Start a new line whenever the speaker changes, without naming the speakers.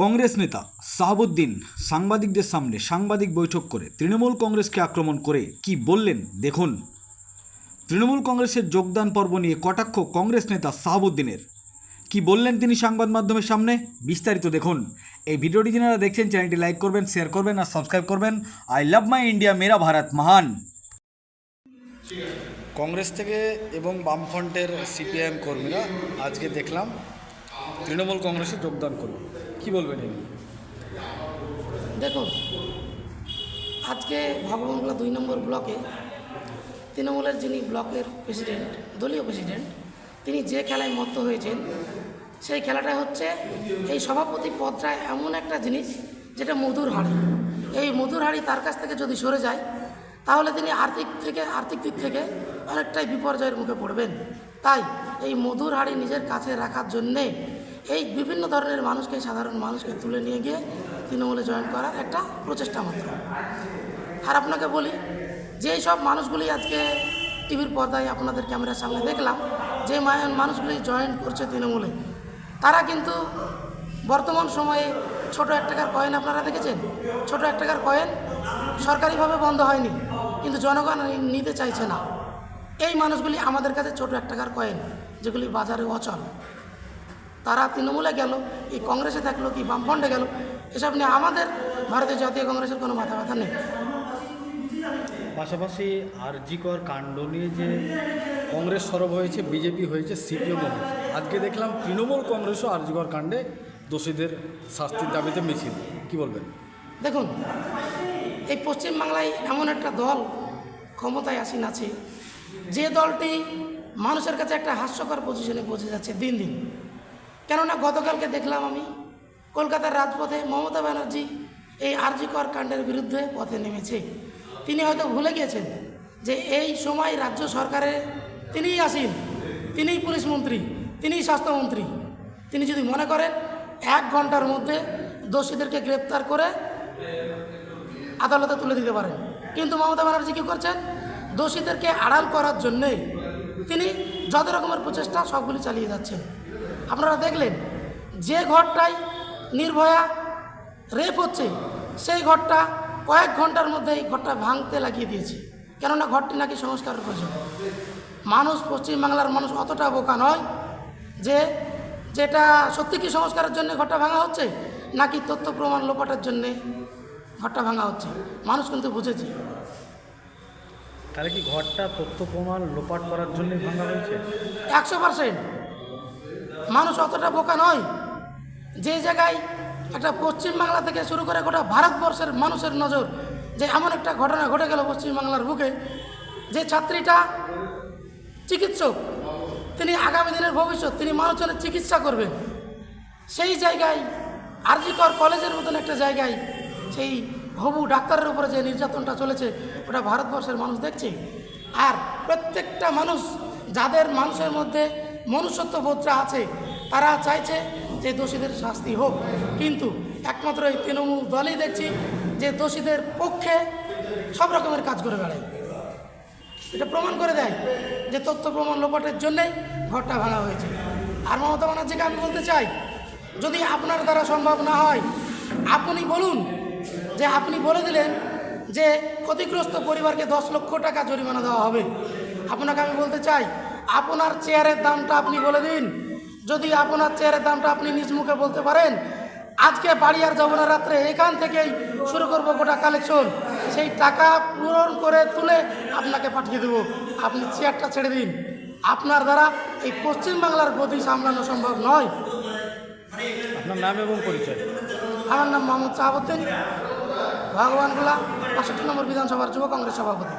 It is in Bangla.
কংগ্রেস নেতা সাহাবুদ্দিন সাংবাদিকদের সামনে সাংবাদিক বৈঠক করে তৃণমূল কংগ্রেসকে আক্রমণ করে কি বললেন? দেখুন। তৃণমূল কংগ্রেসের যোগদান পর্ব নিয়ে কটাক্ষ কংগ্রেস নেতা সাহাবুদ্দিনের কি বললেন তিনি সংবাদ মাধ্যমের সামনে? বিস্তারিত দেখুন। এই ভিডিওটি যারা দেখছেন, চ্যানেলটি লাইক করবেন, শেয়ার করবেন আর সাবস্ক্রাইব করবেন। আই লাভ মাই ইন্ডিয়া, মেরা ভারত মহান। কংগ্রেস থেকে এবং বামফ্রন্টের সিপিআইএম কর্মীরা আজকে দেখলাম, তৃণমূল কংগ্রেসে যোগদান করল। কি বলবেন?
দেখুন আজকে ভগবানগোলা দুই নম্বর ব্লকে তৃণমূলের যিনি ব্লকের প্রেসিডেন্ট, দলীয় প্রেসিডেন্ট, তিনি যে খেলায় মত্ত হয়েছেন, সেই খেলাটা হচ্ছে, এই সভাপতি পদটা এমন একটা জিনিস যেটা মধুর হাড়ি এই মধুর হাড়ি তার কাছ থেকে যদি সরে যায়, তাহলে তিনি আর্থিক থেকে, আর্থিক দিক থেকে অনেকটাই বিপর্যয়ের মুখে পড়বেন তাই এই মধুর হাড়ি নিজের কাছে রাখার জন্যে এই বিভিন্ন ধরনের মানুষকে, সাধারণ মানুষকে তুলে নিয়ে গিয়ে তৃণমূলে জয়েন করার একটা প্রচেষ্টা মাত্র। আর আপনাকে বলি যে সব মানুষগুলি আজকে টিভির পর্দায় আপনাদের ক্যামেরার সামনে দেখলাম, যে মানুষগুলি জয়েন করছে তৃণমূলে, তারা কিন্তু বর্তমান সময়ে ছোট এক টাকার কয়েন আপনারা দেখেছেন? ছোট এক টাকার কয়েন সরকারিভাবে বন্ধ হয়নি, কিন্তু জনগণ নিতে চাইছে না। এই মানুষগুলি আমাদের কাছে ছোট এক টাকার কয়েন, যেগুলি বাজারে অচল। তারা তৃণমূলে গেল এই কংগ্রেসে থাকল কি বামফ্রন্টে গেল এসব নিয়ে আমাদের ভারতীয় জাতীয় কংগ্রেসের কোনো মাথা ব্যথা নেই।
পাশাপাশি আরজিকর কাণ্ড নিয়ে যে কংগ্রেস সরব হয়েছে বিজেপি হয়েছে সিপিএম হয়েছে আজকে দেখলাম তৃণমূল কংগ্রেসও আরজিকর কাণ্ডে দোষীদের শাস্তির দাবিতে মিছিল কি বলবেন?
দেখুন এই পশ্চিমবাংলায় এমন একটা দল ক্ষমতায় আসীন আছে যে দলটি মানুষের কাছে একটা হাস্যকর পজিশনে পৌঁছে যাচ্ছে দিন দিন। কেননা গতকালকে দেখলাম আমি কলকাতার রাজপথে মমতা ব্যানার্জি এই আরজিকর কাণ্ডের বিরুদ্ধে পথে নেমেছে। তিনি হয়তো ভুলে গিয়েছেন যে এই সময় রাজ্য সরকারে তিনিই আসেন, তিনিই পুলিশ মন্ত্রী, তিনিই স্বাস্থ্যমন্ত্রী। তিনি যদি মনে করেন, এক ঘণ্টার মধ্যে দোষীদেরকে গ্রেপ্তার করে আদালতে তুলে দিতে পারেন। কিন্তু মমতা ব্যানার্জি কী করছেন? দোষীদেরকে আড়াল করার জন্যে তিনি যত রকমের প্রচেষ্টা সবগুলি চালিয়ে যাচ্ছেন। আপনারা দেখলেন যে ঘরটায় নির্ভয়া রেপ হচ্ছে সেই ঘরটা কয়েক ঘণ্টার মধ্যেই ঘরটা ভাঙতে লাগিয়ে দিয়েছে। কেননা ঘরটি নাকি সংস্কারের প্রয়োজন। মানুষ পশ্চিমবাংলার মানুষ অতটা বোকা নয় যে যেটা সত্যি কি সংস্কারের জন্য ঘরটা ভাঙা হচ্ছে নাকি তথ্য প্রমাণ লোপাটের জন্যে ঘরটা ভাঙা হচ্ছে। মানুষ কিন্তু বুঝেছে।
তাহলে কি ঘরটা তথ্য প্রমাণ লোপাট করার জন্যই ভাঙা হয়েছে?
একশো পার্সেন্ট। মানুষ অতটা বোকা নয়। যে জায়গায় একটা পশ্চিমবাংলা থেকে শুরু করে গোটা ভারতবর্ষের মানুষের নজর যে এমন একটা ঘটনা ঘটে গেল পশ্চিমবাংলার বুকে, যে ছাত্রীটা চিকিৎসক, তিনি আগামী দিনের ভবিষ্যৎ, তিনি মানুষজনের চিকিৎসা করবেন। সেই জায়গায় আরজিকর কলেজের মতন একটা জায়গায় সেই হবু ডাক্তারের উপরে যে নির্যাতনটা চলেছে, ওটা ভারতবর্ষের মানুষ দেখছে। আর প্রত্যেকটা মানুষ যাদের মানুষের মধ্যে মনুষ্যত্ব বোধটা আছে, তারা চাইছে যে দোষীদের শাস্তি হোক। কিন্তু একমাত্র এই তৃণমূল দলই দেখছি যে দোষীদের পক্ষে সব রকমের কাজ করে বেড়ায়। এটা প্রমাণ করে দেয় যে তথ্য প্রমাণ লোপাটের জন্যই ঘরটা ভাঙা হয়েছে। আর মমতা ব্যানার্জিকে আমি বলতে চাই, যদি আপনার দ্বারা সম্ভব না হয়, আপনি বলুন যে আপনি বলে দিলেন যে ক্ষতিগ্রস্ত পরিবারকে দশ লক্ষ টাকা জরিমানা দেওয়া হবে। আপনাকে আমি বলতে চাই আপনার চেয়ারের দামটা আপনি বলে দিন। যদি আপনার চেয়ারের দামটা আপনি নিজ মুখে বলতে পারেন আজকে বাড়ি আর যাব না রাত্রে এখান থেকেই শুরু করব গোটা কালেকশন সেই টাকা পূরণ করে তুলে আপনাকে পাঠিয়ে দেবো। আপনি চেয়ারটা ছেড়ে দিন। আপনার দ্বারা এই পশ্চিমবাংলার গতি সামলানো সম্ভব নয়।
আপনার নাম এবং পরিচয়?
আমার নাম মোহাম্মদ শাহাবুদ্দিন ভগবানগুলা বাষট্টি নম্বর বিধানসভার যুব কংগ্রেস সভাপতি।